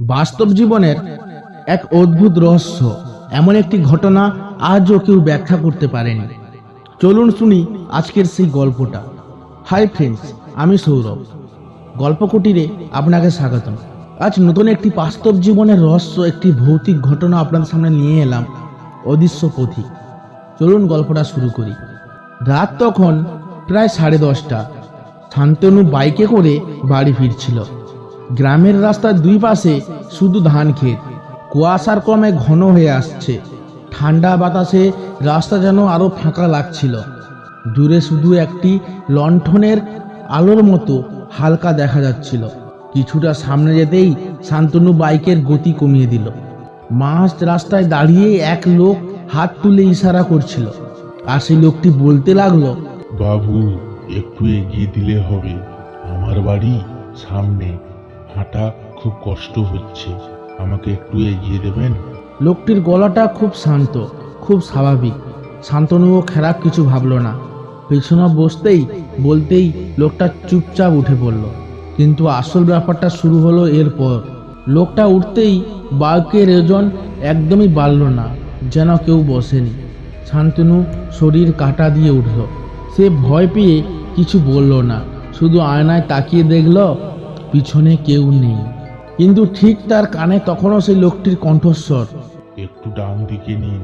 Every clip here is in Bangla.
বাস্তব জীবনের এক অদ্ভুত রহস্য, এমন একটি ঘটনা আজও কেউ ব্যাখ্যা করতে পারেনি। চলুন শুনি আজকের সেই গল্পটা। হাই ফ্রেন্ডস, আমি সৌরভ। গল্প কুটিরে আপনাকে স্বাগতম। আজ নতুন একটি বাস্তব জীবনের রহস্য, একটি ভৌতিক ঘটনা আপনাদের সামনে নিয়ে এলাম, অদৃশ্য পথিক। চলুন গল্পটা শুরু করি। রাত তখন প্রায় সাড়ে দশটা। শান্তনু বাইকে করে বাড়ি ফিরছিল। গ্রামের রাস্তার দুই পাশে শুধু ধান ক্ষেত। কুয়াশার ক্রমে ঘন হয়ে আসছে। ঠান্ডা বাতাসে রাস্তা যেন আরও ফাঁকা লাগছিল। দূরে শুধু একটি লণ্ঠনের আলোর মতো হালকা দেখা যাচ্ছিল। কিছুটা সামনে যেতেই শান্তনু বাইকের গতি কমিয়ে দিল। মাঝ রাস্তায় দাঁড়িয়ে এক লোক হাত তুলে ইশারা করছিল। আর সেই লোকটি বলতে লাগল, বাবু, একটু এগিয়ে দিলে হবে। আমার বাড়ি সামনে। হাঁটা খুব কষ্ট হচ্ছে। আমাকে একটু এগিয়ে দেবেন? লোকটির গলাটা খুব শান্ত, খুব স্বাভাবিক। শান্তনুও খারাপ কিছু ভাবলো না। পেছনে বসতেই, বলতেই লোকটা চুপচাপ উঠে পড়ল। কিন্তু আসল ব্যাপারটা শুরু হলো এরপর। লোকটা উঠতেই বাইকের ওজন একদমই বাড়ল না, যেন কেউ বসেনি। শান্তনু শরীর কাটা দিয়ে উঠল। সে ভয় পেয়ে কিছু বলল না, শুধু আয়নায় তাকিয়ে দেখল পিছনে কেউ নেই। কিন্তু ঠিক তার কানে তখনও সেই লোকটির কণ্ঠস্বর। একটু ডান দিকে নিন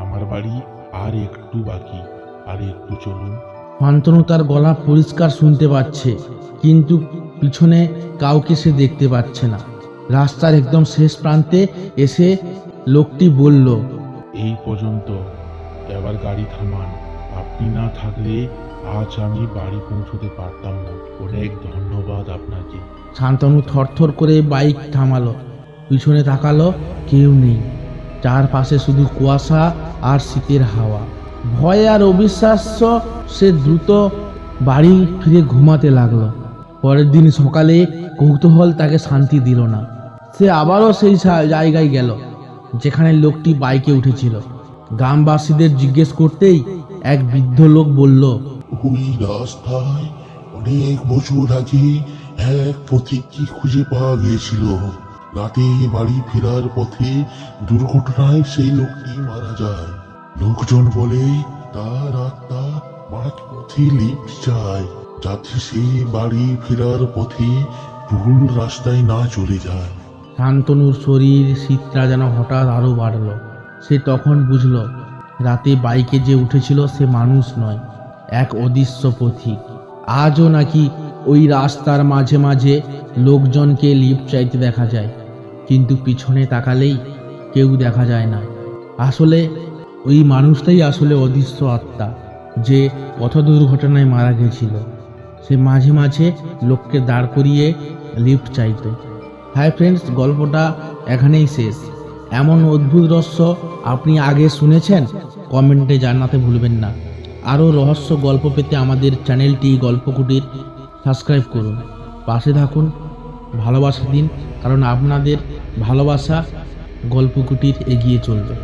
আমার বাড়ি আর একটু বাকি আর একটু চলুন। শান্তনু তার গলা পরিষ্কার শুনতে পাচ্ছে কিন্তু পিছনে কাউকে সে দেখতে পাচ্ছে না। রাস্তার একদম শেষ প্রান্তে এসে লোকটি বলল এই পর্যন্ত এবার গাড়ি থামান। আপনি না থাকলে আজ আমি বাড়ি পৌঁছতে পারতাম না। অনেক ধন্যবাদ আপনাকে। শান্তনু থরথর করে বাইক থামালো। পিছনে তাকালো, কেউ নেই। চারপাশে শুধু কুয়াশা আর শীতের হাওয়া। ভয় আর অবিশ্বাস্য, সে দ্রুত বাড়ি ফিরে ঘুমাতে লাগল। পরের দিন সকালে কৌতূহল তাকে শান্তি দিল না। সে আবারও সেই জায়গায় গেল, যেখানে লোকটি বাইকে উঠেছিল। গ্রামবাসীদের জিজ্ঞেস করতেই এক বৃদ্ধ লোক বলল ওই রাস্তায় অনেক বছর আগে এক পথিককে খুঁজে পাওয়া গিয়েছিল। রাতে বাড়ি ফেরার পথে দুর্ঘটনায় সেই লোকটি মারা যায়। লোকজন বলে তার আত্মা মাঝ পথে লিফট চায় যাতে সে বাড়ি ফেরার পথে ভুল রাস্তায় না চলে যায়। শান্তনুর শরীর শীতটা যেন হঠাৎ আরও বাড়ল। সে তখন বুঝল রাতে বাইকে যে উঠেছিল সে মানুষ নয়, এক অদৃশ্য পথিক। আজও নাকি ওই রাস্তার মাঝে মাঝে লোকজনকে লিফট চাইতে দেখা যায়, কিন্তু পিছনে তাকালেই কেউ দেখা যায় না। আসলে ওই মানুষটাই আসলে অদৃশ্য আত্মা, যে পথ দুর্ঘটনায় মারা গেছিল। সে মাঝে মাঝে লোককে দাঁড় করিয়ে লিফট চাইতো। হাই ফ্রেন্ডস গল্পটা এখানেই শেষ। এমন অদ্ভুত রহস্য আপনি আগে শুনেছেন? কমেন্টে জানাতে ভুলবেন না। আরও রহস্য গল্প পেতে আমাদের চ্যানেলটি গল্পকুটির সাবস্ক্রাইব করুন। পাশে থাকুন, ভালোবাসা দিন, কারণ আপনাদের ভালোবাসা গল্পকুটির এগিয়ে চলবে।